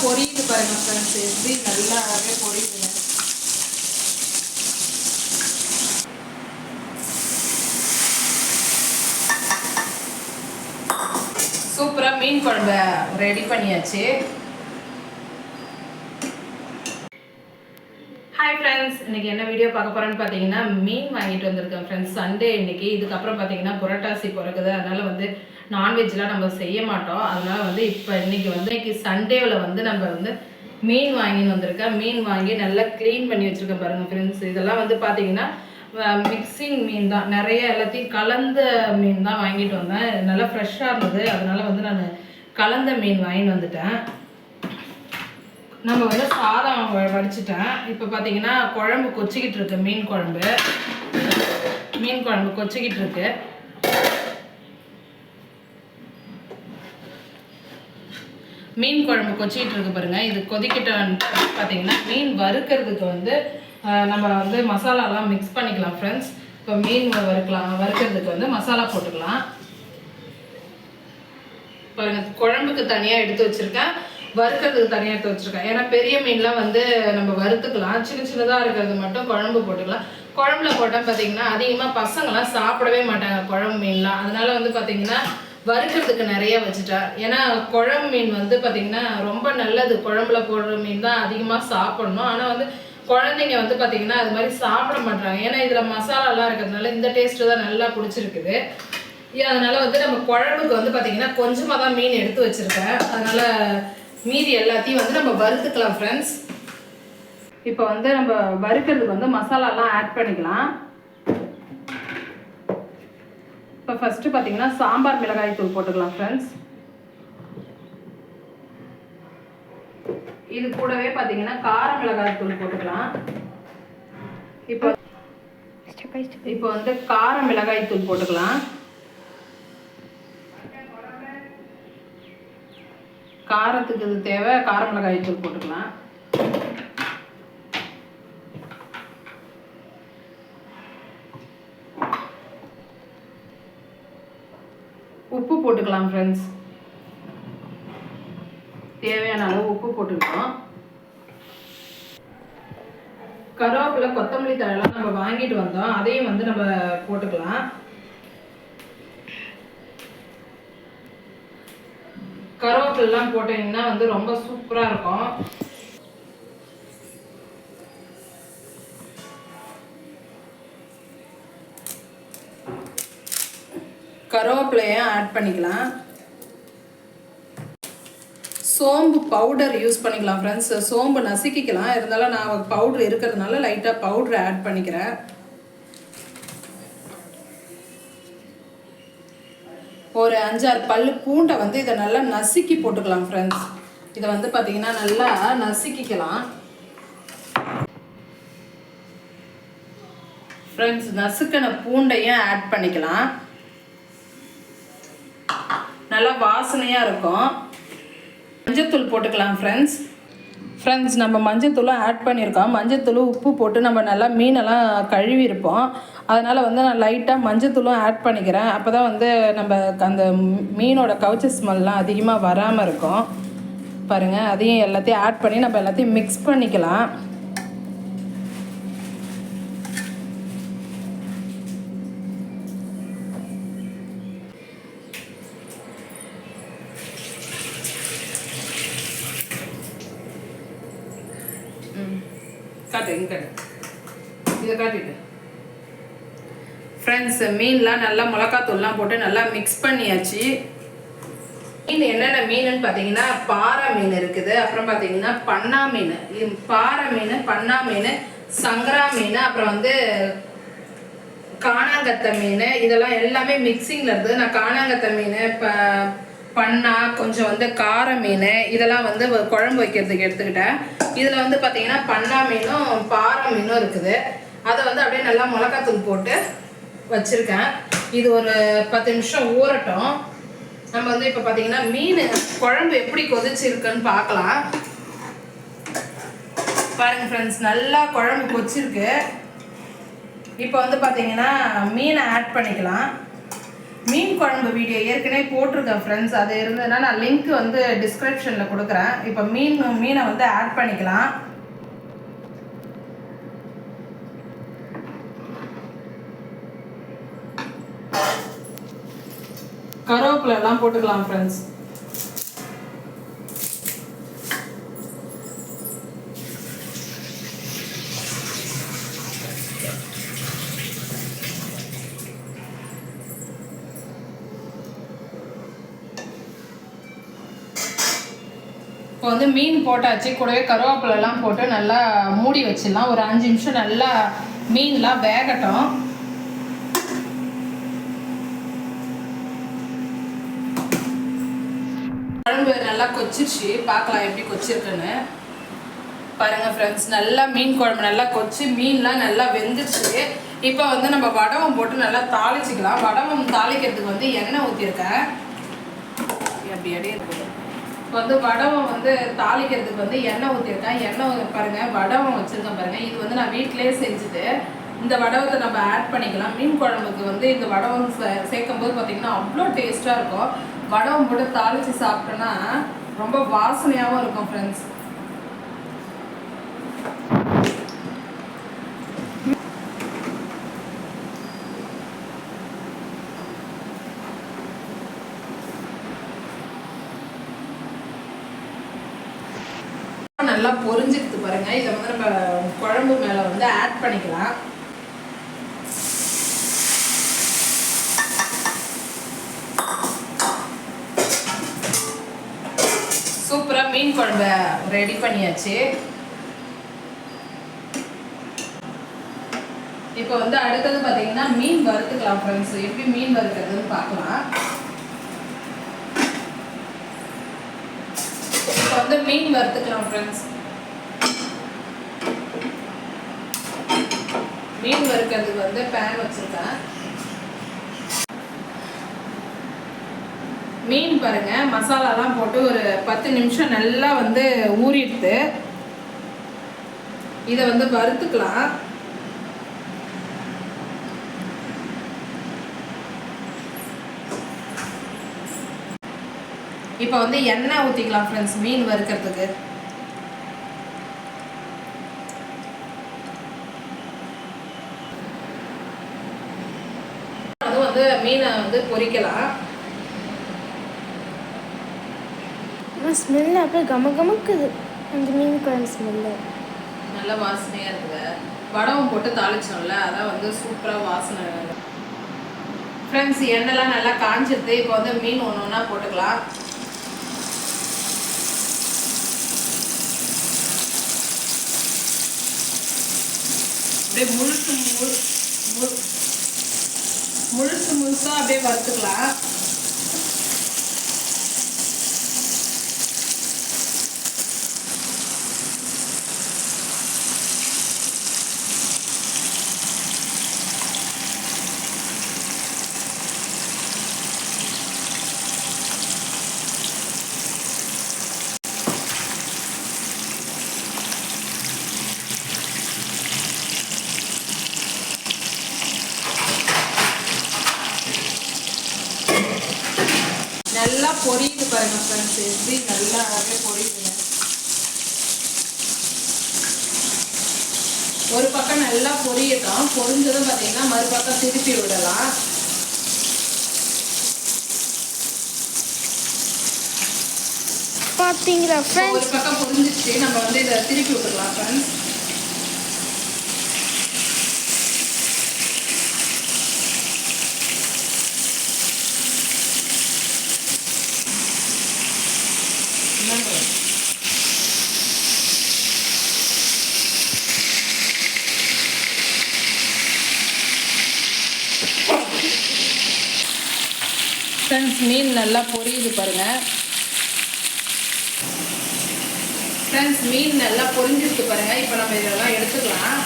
பொரியுது பாருங்க ஃப்ரெண்ட்ஸ் எப்படி நல்லா அழகாக பொரியுதுங்க சூப்பராக மீன் குழம்ப ரெடி பண்ணியாச்சு. ஹாய் ஃப்ரெண்ட்ஸ் இன்னைக்கு என்ன வீடியோ பார்க்க போகிறேன்னு பார்த்தீங்கன்னா மீன் வாங்கிட்டு வந்திருக்கேன் ஃப்ரெண்ட்ஸ் சண்டே இன்னைக்கு. இதுக்கப்புறம் பார்த்தீங்கன்னா புரட்டாசி பிறகுது. அதனால் வந்து நான்வெஜ்லாம் நம்ம செய்ய மாட்டோம். அதனால் வந்து இப்போ இன்றைக்கி வந்து இன்றைக்கி சண்டேவில் வந்து நம்ம வந்து மீன் வாங்கின்னு வந்திருக்கேன். மீன் வாங்கி நல்லா க்ளீன் பண்ணி வச்சுருக்கேன் பாருங்கள் ஃப்ரெண்ட்ஸ் இதெல்லாம் வந்து பார்த்தீங்கன்னா மிக்சிங் மீன் தான். நிறைய எல்லாத்தையும் கலந்த மீன் தான் வாங்கிட்டு வந்தேன். நல்லா ஃப்ரெஷ்ஷாக இருந்தது. அதனால் வந்து நான் கலந்த மீன் வாங்கிட்டு வந்துட்டேன். நம்ம வந்து சாதம் வ- வடிச்சிட்டேன். இப்போ பார்த்தீங்கன்னா குழம்பு கொச்சிக்கிட்டு இருக்கு மீன் குழம்பு. மீன் குழம்பு கொச்சிக்கிட்டு இருக்கு. மீன் குழம்பு கொச்சிக்கிட்டு இருக்கு பாருங்க. இது கொதிக்கிட்ட பார்த்தீங்கன்னா மீன் வறுக்கிறதுக்கு வந்து நம்ம வந்து மசாலாலாம் மிக்ஸ் பண்ணிக்கலாம் ஃப்ரெண்ட்ஸ் இப்போ மீன் வறுக்கலாம் வறுக்கிறதுக்கு வந்து மசாலா போட்டுக்கலாம். பாருங்க குழம்புக்கு தனியாக எடுத்து வச்சிருக்கேன். வறுக்கிறதுக்கு தனியாக எடுத்து வச்சுருக்கேன். ஏன்னா பெரிய மீன்லாம் வந்து நம்ம வறுத்துக்கலாம். சின்ன சின்னதாக இருக்கிறது மட்டும் குழம்பு போட்டுக்கலாம். குழம்புல போட்டால் பார்த்தீங்கன்னா அதிகமாக பசங்களாம் சாப்பிடவே மாட்டாங்க குழம்பு மீன்லாம். அதனால வந்து பார்த்தீங்கன்னா வறுக்கிறதுக்கு நிறைய வச்சுட்டா. ஏன்னா குழம்பு மீன் வந்து பார்த்தீங்கன்னா ரொம்ப நல்லது. குழம்புல போடுற மீன் தான் அதிகமாக சாப்பிடணும். ஆனால் வந்து குழந்தைங்க வந்து பார்த்தீங்கன்னா அது மாதிரி சாப்பிட மாட்டாங்க ஏன்னா இதில் மசாலாலாம் இருக்கிறதுனால இந்த டேஸ்ட்டு தான் நல்லா பிடிச்சிருக்குது. ஏன் அதனால வந்து நம்ம குழம்புக்கு வந்து பார்த்தீங்கன்னா கொஞ்சமாக தான் மீன் எடுத்து வச்சுருக்கேன் அதனால் மீதி எல்லாத்தையும் வந்து நம்ம வறுத்துக்கலாம் ஃப்ரெண்ட்ஸ் இப்போ வந்து நம்ம வறுக்கிறதுக்கு வந்து மசாலாலாம் ஆட் பண்ணிக்கலாம். இப்போ ஃபஸ்ட்டு பார்த்தீங்கன்னா சாம்பார் மிளகாய் தூள் போட்டுக்கலாம் ஃப்ரெண்ட்ஸ் இது கூடவே பார்த்தீங்கன்னா கார மிளகாய் தூள் போட்டுக்கலாம். இப்போ இப்போ வந்து கார மிளகாய் தூள் போட்டுக்கலாம். காரத்துக்கு இது தேவை கார மிளகாய் தூள் போட்டுக்கலாம். உப்பு போட்டுக்கலாம் ஃப்ரெண்ட்ஸ் தேவையான அளவு உப்பு போட்டுக்கலாம் கருவேப்பிலை கொத்தமல்லி தழைலாம் நம்ம வாங்கிட்டு வந்தோம். அதையும் வந்து நம்ம போட்டுக்கலாம். கருவேப்பிலாம் போட்டீங்கன்னா வந்து ரொம்ப சூப்பராக இருக்கும். கருவேப்பிலையும் ஆட் பண்ணிக்கலாம். சோம்பு பவுடர் யூஸ் பண்ணிக்கலாம் ஃப்ரெண்ட்ஸ் சோம்பு நசுக்கிக்கலாம். இருந்தாலும் நான் பவுடர் இருக்கிறதுனால லைட்டாக பவுட்ரு ஆட் பண்ணிக்கிறேன். ஒரு அஞ்சாறு பல் பூண்டை வந்து இதை நல்லா நசுக்கி போட்டுக்கலாம் ஃப்ரெண்ட்ஸ் இதை வந்து பார்த்தீங்கன்னா நல்லா நசுக்கிக்கலாம். ஃப்ரெண்ட்ஸ் நசுக்கின பூண்டையும் ஆட் பண்ணிக்கலாம். நல்லா வாசனையாக இருக்கும். மஞ்சத்தூள் போட்டுக்கலாம் ஃப்ரெண்ட்ஸ் ஃப்ரெண்ட்ஸ் நம்ம மஞ்சத்தூளும் ஆட் பண்ணியிருக்கோம். மஞ்சத்தூள் உப்பு போட்டு நம்ம நல்லா மீனெல்லாம் கழுவி இருப்போம் அதனால் வந்து நான் லைட்டாக மஞ்சத்தூளும் ஆட் பண்ணிக்கிறேன். அப்போ தான் வந்து நம்ம அந்த மீனோட கவுச்ச ஸ்மெல்லாம் அதிகமாக வராமல் இருக்கும். பாருங்கள் அதையும் எல்லாத்தையும் ஆட் பண்ணி நம்ம எல்லாத்தையும் மிக்ஸ் பண்ணிக்கலாம். காட்டு இங்க காட்டு. இதை காட்டிட்டு. ஃப்ரெண்ட்ஸ் மீன்லாம் நல்லா மிளகாத்தூள்லாம் போட்டு நல்லா மிக்ஸ் பண்ணியாச்சு. மீன் என்னென்ன மீனுன்னு பார்த்தீங்கன்னா பாறை மீன் இருக்குது. அப்புறம் பார்த்தீங்கன்னா பண்ணா மீன். பாறை மீன் பண்ணா மீன் சங்கரா மீன் அப்புறம் வந்து காணாங்கத்தை மீன். இதெல்லாம் எல்லாமே மிக்சிங்கில் இருக்குது. நான் காணாங்கத்தை மீன் இப்போ பண்ணா கொஞ்சம் வந்து கார மீன் இதெல்லாம் வந்து குழம்பு வைக்கிறதுக்கு எடுத்துக்கிட்டேன். இதில் வந்து பார்த்தீங்கன்னா பண்ணா மீனும் பாறை மீனும் இருக்குது. அதை வந்து அப்படியே நல்லா மிளகாத்தூள் போட்டு வச்சுருக்கேன். இது ஒரு பத்து நிமிஷம் ஊறட்டும். நம்ம வந்து இப்போ பார்த்தீங்கன்னா மீன் குழம்பு எப்படி கொதிச்சிருக்குன்னு பார்க்கலாம். பாருங்க ஃப்ரெண்ட்ஸ் நல்லா குழம்பு கொச்சிருக்கு இப்போ வந்து பார்த்தீங்கன்னா மீனை ஆட் பண்ணிக்கலாம். மீன் குழம்பு வீடியோ ஏற்கனவே போட்டிருக்கேன் ஃப்ரெண்ட்ஸ் அது இருந்ததுன்னா நான் லிங்க் வந்து டிஸ்கிரிப்ஷனில் கொடுக்குறேன். இப்போ மீன் மீனை வந்து ஆட் பண்ணிக்கலாம். கருவேப்பிலை எல்லாம் போட்டுக்கலாம் ஃப்ரெண்ட்ஸ் இப்போ வந்து மீன் போட்டாச்சு கூடவே கருவேப்பிலெல்லாம் போட்டு நல்லா மூடி வச்சிடலாம். ஒரு அஞ்சு நிமிஷம் நல்லா மீன்லாம் வேகட்டும். குழம்பு நல்லா கொச்சிருச்சு. பார்க்கலாம் எப்படி கொச்சிருக்குன்னு. பாருங்க ஃப்ரெண்ட்ஸ் நல்லா மீன் குழம்பு நல்லா கொச்சி மீன்லாம் நல்லா வெந்துருச்சு. இப்போ வந்து நம்ம வடவம் போட்டு நல்லா தாளிச்சிக்கலாம். வடவம் தாளிக்கிறதுக்கு வந்து எண்ணெய் ஊற்றிருக்கேன் அப்படி அப்படியே இருக்குது இப்போ வந்து வடவம் வந்து தாளிக்கிறதுக்கு வந்து எண்ணெய் ஊற்றிருக்கேன் எண்ணெய் பாருங்கள் பாருங்க வடவம் வச்சுருக்கேன் பாருங்க. இது வந்து நான் வீட்டிலேயே செஞ்சுட்டு இந்த வடவத்தை நம்ம ஆட் பண்ணிக்கலாம். மீன் குழம்புக்கு வந்து இந்த வடவம் சே- சேர்க்கும் போது பார்த்தீங்கன்னா அவ்வளோ டேஸ்ட்டாக இருக்கும். வடவம் போட்டு தாளித்து சாப்பிட்டோன்னா ரொம்ப வாசனையாகவும் இருக்கும் ஃப்ரெண்ட்ஸ் நல்லா பொரிஞ்சிருது பாருங்க. இதை வந்து நம்ம குழம்பு மேல வந்து ஆட் பண்ணிக்கலாம். மீன் குழம்ப ரெடி பண்ணியாச்சு. இப்போ வந்து அடுத்தது பார்த்தீங்கன்னா மீன் வறுத்துக்கலாம் ஃப்ரெண்ட்ஸ் எப்படி மீன் வறுக்கிறதுன்னு பார்க்கலாம். இப்போ வந்து மீன் வறுத்துக்கலாம் ஃப்ரெண்ட்ஸ் மீன் வறுக்கிறதுக்கு வந்து பேன் வச்சுருக்கேன். மீன் பாருங்க மசாலாலாம் போட்டு ஒரு பத்து நிமிஷம் நல்லா வந்து ஊறிடுது இதை வந்து வறுத்துக்கலாம். இப்போ வந்து எண்ணெய் ஊற்றிக்கலாம் ஃப்ரெண்ட்ஸ் மீன் வறுக்கிறதுக்கு. அது வந்து மீனை வந்து பொரிக்கலாம் ஸ்மெல்லு அப்படியே கம கமக்குது. அந்த மீன் குழம்பு ஸ்மெல்லு நல்ல வாசனையாக இருக்குது வடவும் போட்டு தாளிச்சோம்ல அதான் வந்து சூப்பராக வாசனை ஃப்ரெண்ட்ஸ் எண்ணெய்லாம் நல்லா காஞ்சிருது. இப்போ வந்து மீன் ஒன்று ஒன்றா போட்டுக்கலாம். அப்படியே முழுசு முழு முழு முழுசு முழுசாக அப்படியே வறுத்துக்கலாம் நல்லா பொரியுது பாருங்க ஃப்ரெண்ட்ஸ் எப்படி நல்லா பொரியுதுங்க. ஒரு பக்கம் நல்லா பொரியட்டும். பொரிஞ்சதும் பார்த்தீங்கன்னா மறுபக்கம் திருப்பி விடலாம். பார்த்தீங்களா ஒரு ஃப்ரெண்ட்ஸ் பக்கம் பொரிஞ்சிச்சு நம்ம வந்து இதை திருப்பி விட்டுக்கலாம் ஃப்ரெண்ட்ஸ் ஃப்ரெண்ட்ஸ் மீன் நல்லா பொரியுது பாருங்க. ஃப்ரெண்ட்ஸ் மீன் நல்லா பொரிஞ்சிருக்கு பாருங்க. இப்போ நம்ம இதெல்லாம் எடுத்துக்கலாம்.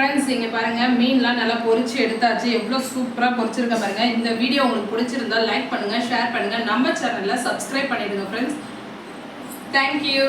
ஃப்ரெண்ட்ஸ் இங்கே பாருங்கள் மீன்லாம் நல்லா பொரிச்சு எடுத்தாச்சு. எவ்வளோ சூப்பராக பொறிச்சிருக்க பாருங்கள் இந்த வீடியோ உங்களுக்கு பிடிச்சிருந்தா லைக் பண்ணுங்கள் ஷேர் பண்ணுங்கள் நம்ம சேனலில் சப்ஸ்கிரைப் பண்ணிவிடுங்க ஃப்ரெண்ட்ஸ் தேங்க்யூ